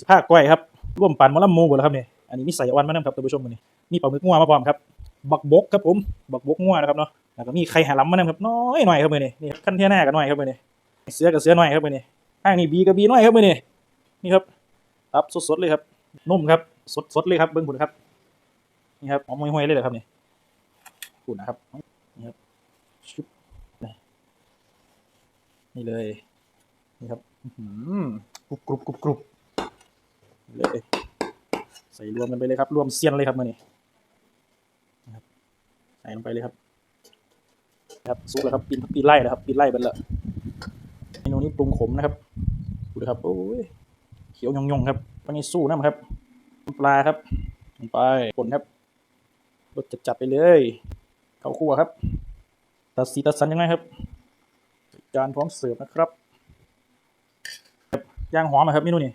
สิผ้าก้อยครับร่วมปั่นมะละมูหมดแล้วครับเนี่ยอันนี้มีใส่ออนมานํครับท่านผู้ชมมื้อนี้มีปลาหมึกงัวมาพร้อมครับบักบกครับผมบักบกงัวนะครับเนาะแล้วก็มีไข่หาลํมานํครับน้อยหน่อยครับมือนี้นี่ขั้นเที่ยหน้ากันหน่อยครับมือนี้เสือกับเสือหน่อยครับมือนี้ข้างนี้บีกับบีน้อยครับมือนี้นี่ครับตับสดๆเลยครับนุ่มครับสดๆเลยครับเบิ่งพุ่นครับนี่ครับหอมห่วยๆเลยเหรอครับนี่พุ่นนะครับนี่ครับชุบนี่เลยนี่ครับกรุบกรุบกรุบกรุบ เลยใส่รวมกันไปเลยครับ รวมเซียนเลยครับมื้อนี้ใส่ลงไปเลยครับ ครับสุกแล้วครับปีนปีนไล่แล้วครับปีนไล่ไปแล้วเมนูนี้ปรุงขมนะครับดูครับโอ้ยเขียวยงๆครับวันนี้สู้น้ำครับปลาครับลงไปป่นครับรสจัดๆไปเลยข้าวคั่วครับ ตัดสีตัดสันยังไงครับ จานพร้อมเสิร์ฟนะครับย่างหอมครับเมนูนี้